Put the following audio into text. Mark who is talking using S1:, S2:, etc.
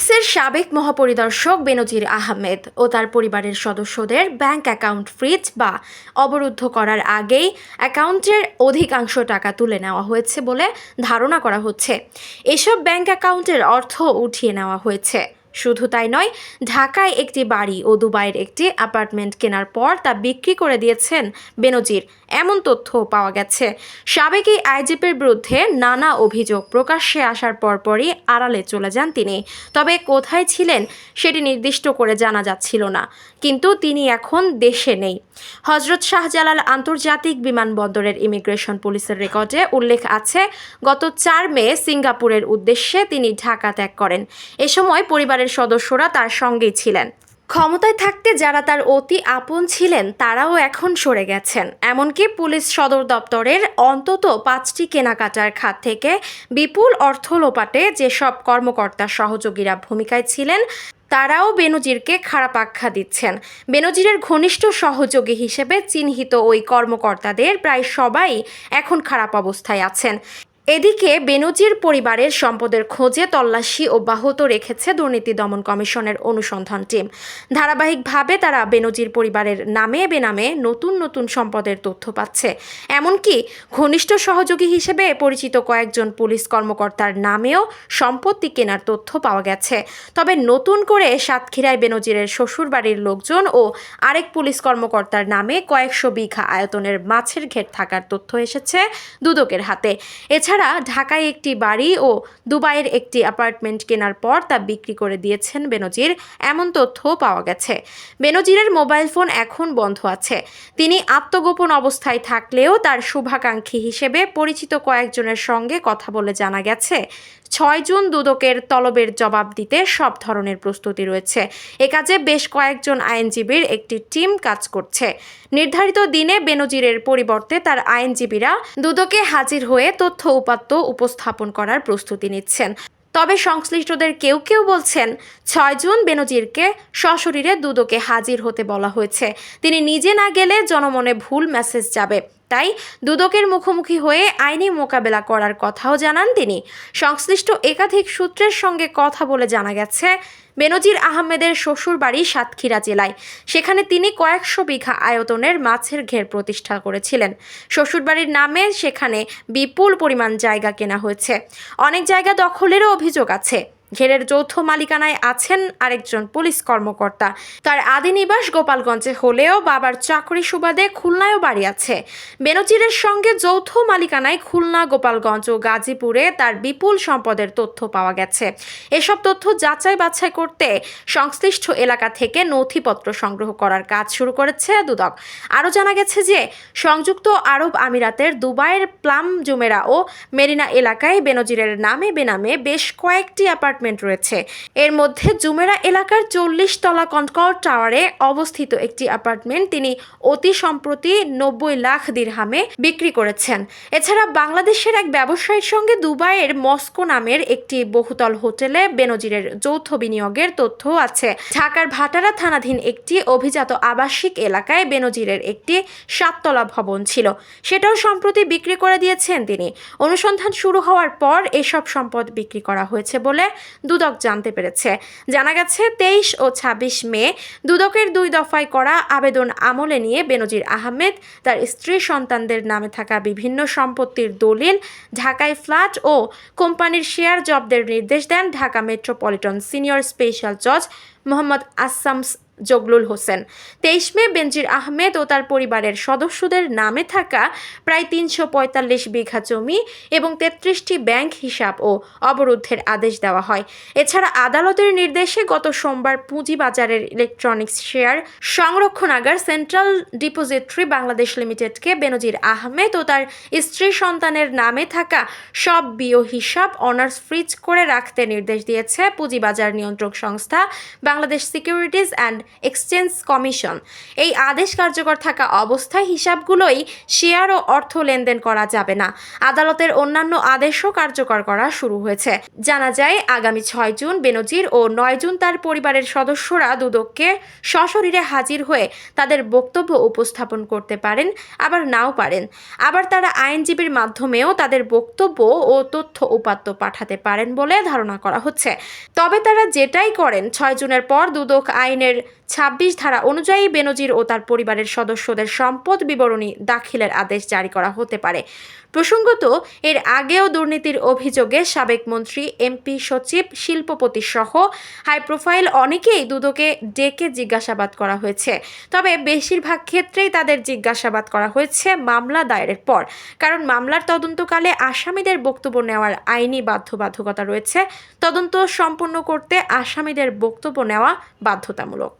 S1: পুলিশের সাবেক মহাপরিদর্শক বেনজির আহমেদ ও তার পরিবারের সদস্যদের ব্যাংক অ্যাকাউন্ট ফ্রিজ বা অবরুদ্ধ করার আগেই অ্যাকাউন্টের অধিকাংশ টাকা তুলে নেওয়া হয়েছে বলে ধারণা করা হচ্ছে। এসব ব্যাংক অ্যাকাউন্টের অর্থ উঠিয়ে নেওয়া হয়েছে। শুধু তাই নয়, ঢাকায় একটি বাড়ি ও দুবাইয়ের একটি অ্যাপার্টমেন্ট কেনার পর তা বিক্রি করে দিয়েছেন বেনজির। এমন তথ্য পাওয়া গেছে। সাবেক এই আইজিপির বিরুদ্ধে নানা অভিযোগ প্রকাশ্যে আসার পরপরই আড়ালে চলে যান তিনি। তবে কোথায় ছিলেন সেটি নির্দিষ্ট করে জানা যাচ্ছিল না। কিন্তু তিনি এখন দেশে নেই। হজরত শাহজালাল আন্তর্জাতিক বিমানবন্দরের ইমিগ্রেশন পুলিশের রেকর্ডে উল্লেখ আছে, গত চার মে সিঙ্গাপুরের উদ্দেশ্যে তিনি ঢাকা ত্যাগ করেন। এ সময় পরিবারের সদস্যরা তার সঙ্গেই ছিলেন। ক্ষমতায় থাকতে যারা তার অতি আপন ছিলেন, তারাও এখন সরে গেছেন। এমনকি পুলিশ সদর দপ্তরের অন্তত পাঁচটি কেনাকাটার খাত থেকে বিপুল অর্থ লোপাটে যেসব কর্মকর্তা সহযোগীরা ভূমিকায় ছিলেন, তারাও বেনজিরকে খারাপ আখ্যা দিচ্ছেন। বেনজিরের ঘনিষ্ঠ সহযোগী হিসেবে চিহ্নিত ওই কর্মকর্তাদের প্রায় সবাই এখন খারাপ অবস্থায় আছেন। এদিকে বেনজির পরিবারের সম্পদের খোঁজে তল্লাশি অব্যাহত রেখেছে দুর্নীতি দমন কমিশনের অনুসন্ধান টিম। ধারাবাহিকভাবে তারা বেনজির পরিবারের নামে বেনামে নতুন নতুন সম্পদের তথ্য পাচ্ছে। এমনকি ঘনিষ্ঠ সহযোগী হিসেবে পরিচিত কয়েকজন পুলিশ কর্মকর্তার নামেও সম্পত্তি কেনার তথ্য পাওয়া গেছে। তবে নতুন করে সাতক্ষীরায় বেনজিরের শ্বশুরবাড়ির লোকজন ও আরেক পুলিশ কর্মকর্তার নামে কয়েকশো বিঘা আয়তনের মাছের ঘের থাকার তথ্য এসেছে দুদকের হাতে। এছাড়া ঢাকায় একটি বাড়ি ও দুবাইয়ের একটি অ্যাপার্টমেন্ট কেনার পর তা বিক্রি করে দিয়েছেন বেনজির। এমন তথ্যও পাওয়া গেছে। বেনজিরের মোবাইল ফোন এখন বন্ধ আছে। তিনি আত্মগোপন অবস্থায় থাকলেও তার শুভাকাঙ্ক্ষী হিসেবে পরিচিত কয়েকজনের সঙ্গে কথা বলে জানা গেছে। ছয় জুন দুদকের তলবের জবাব দিতে সব ধরনের প্রস্তুতি রয়েছে। এ কাজে বেশ কয়েকজন আইনজীবীর একটি টিম কাজ করছে। নির্ধারিত দিনে বেনজিরের পরিবর্তে তার আইনজীবীরা দুদকে হাজির হয়ে তথ্য উপাত্ত উপস্থাপন করার প্রস্তুতি নিচ্ছেন। তবে সংশ্লিষ্টদের কেউ কেউ বলছেন, ছয় জুন বেনজিরকে সশরীরে দুদকে হাজির হতে বলা হয়েছে। তিনি নিজে না গেলে জনমনে ভুল মেসেজ যাবে। তাই দুদকের মুখোমুখি হয়ে আইনি মোকাবেলা করার কথাও জানান তিনি। সংশ্লিষ্ট একাধিক সূত্রের সঙ্গে কথা বলে জানা গেছে, বেনজির আহমেদের শ্বশুরবাড়ি সাতক্ষীরা জেলায়। সেখানে তিনি কয়েকশো বিঘা আয়তনের মাছের ঘের প্রতিষ্ঠা করেছিলেন। শ্বশুরবাড়ির নামে সেখানে বিপুল পরিমাণ জায়গা কেনা হয়েছে। অনেক জায়গা দখলেরও অভিযোগ আছে। ঘেরের যৌথ মালিকানায় আছেন আরেকজন পুলিশ কর্মকর্তা। তার আদি নিবাস গোপালগঞ্জে হলেও বাবার চাকরি সুবাদে খুলনায়ও বাড়ি আছে। বেনজিরের সঙ্গে যৌথ মালিকানায় খুলনা, গোপালগঞ্জ ও গাজীপুরে তার বিপুল সম্পদের তথ্য পাওয়া গেছে। এসব তথ্য যাচাই বাছাই করতে সংশ্লিষ্ট এলাকা থেকে নথিপত্র সংগ্রহ করার কাজ শুরু করেছে দুদক। আরও জানা গেছে যে, সংযুক্ত আরব আমিরাতের দুবাইয়ের প্লাম জুমেরা ও মেরিনা এলাকায় বেনজিরের নামে বেনামে বেশ কয়েকটি অ্যাপার্টমেন্ট রয়েছে। এর মধ্যে জুমেরা এলাকার চল্লিশ তলা কনকর টাওয়ারে অবস্থিত একটি অ্যাপার্টমেন্ট তিনি অতি সম্প্রতি নব্বই লাখ দিরহামে বিক্রি করেছেন। এছাড়া বাংলাদেশের এক ব্যবসায়ীর সঙ্গে দুবাইয়ের মস্কো নামের একটি বহুতল হোটেলে বেনজিরের যৌথ বিনিয়োগের তথ্য আছে। ঢাকার ভাটারা থানাধীন একটি অভিজাত আবাসিক এলাকায় বেনজিরের একটি সাততলা ভবন ছিল। সেটাও সম্প্রতি বিক্রি করে দিয়েছেন তিনি। অনুসন্ধান শুরু হওয়ার পর এসব সম্পদ বিক্রি করা হয়েছে বলে দুদক জানতে পেরেছে। জানা গেছে, তেইশ ও ছাব্বিশ মে দুদকের দুই দফায় করা আবেদন আমলে নিয়ে বেনজির আহমেদ, তার স্ত্রী সন্তানদের নামে থাকা বিভিন্ন সম্পত্তির দলিল, ঢাকায় ফ্ল্যাট ও কোম্পানির শেয়ার জব্দের নির্দেশ দেন ঢাকা মেট্রোপলিটন সিনিয়র স্পেশাল জজ মোহাম্মদ আসামস জগলুল হোসেন। তেইশ মে বেনজির আহমেদ ও তার পরিবারের সদস্যদের নামে থাকা প্রায় তিনশো পঁয়তাল্লিশ বিঘা জমি এবং তেত্রিশটি ব্যাংক হিসাব ও অবরুদ্ধের আদেশ দেওয়া হয়। এছাড়া আদালতের নির্দেশে গত সোমবার পুঁজিবাজারের ইলেকট্রনিক্স শেয়ার সংরক্ষণাগার সেন্ট্রাল ডিপোজিটরি বাংলাদেশ লিমিটেডকে বেনজির আহমেদ ও তার স্ত্রী সন্তানের নামে থাকা সব বিও হিসাব অনার্স ফ্রিজ করে রাখতে নির্দেশ দিয়েছে পুঁজিবাজার নিয়ন্ত্রক সংস্থা Bangladesh securities and exchange commission. এই আদেশ কার্যকর থাকা অবস্থায় হিসাবগুলোই শেয়ার ও অর্থ লেনদেন করা যাবে না। আদালতের অন্যান্য আদেশও কার্যকর করা শুরু হয়েছে। জানা যায়, আগামী ছয় জুন বেনজির ও নয় জুন তার পরিবারের সদস্যরা দুদককে সশরীরে হাজির হয়ে তাদের বক্তব্য উপস্থাপন করতে পারেন, আবার নাও পারেন। আবার তারা আইনজীবীর মাধ্যমেও তাদের বক্তব্য ও তথ্য উপাত্ত পাঠাতে পারেন বলে ধারণা করা হচ্ছে। তবে তারা যেটাই করেন, ছয় জুনের পর দুদক আইনের ছাব্বিশ ধারা অনুযায়ী বেনজির ও তার পরিবারের সদস্যদের সম্পদ বিবরণী দাখিলের আদেশ জারি করা হতে পারে। প্রসঙ্গত, এর আগেও দুর্নীতির অভিযোগে সাবেক মন্ত্রী, এমপি, সচিব, শিল্পপতি সহ হাই প্রোফাইল অনেকেই দুদকে ডেকে জিজ্ঞাসাবাদ করা হয়েছে। তবে বেশিরভাগ ক্ষেত্রেই তাদের জিজ্ঞাসাবাদ করা হয়েছে মামলা দায়েরের পর। কারণ মামলার তদন্তকালে আসামিদের বক্তব্য নেওয়ার আইনি বাধ্যবাধকতা রয়েছে। তদন্ত সম্পন্ন করতে আসামিদের বক্তব্য নেওয়া বাধ্যতামূলক।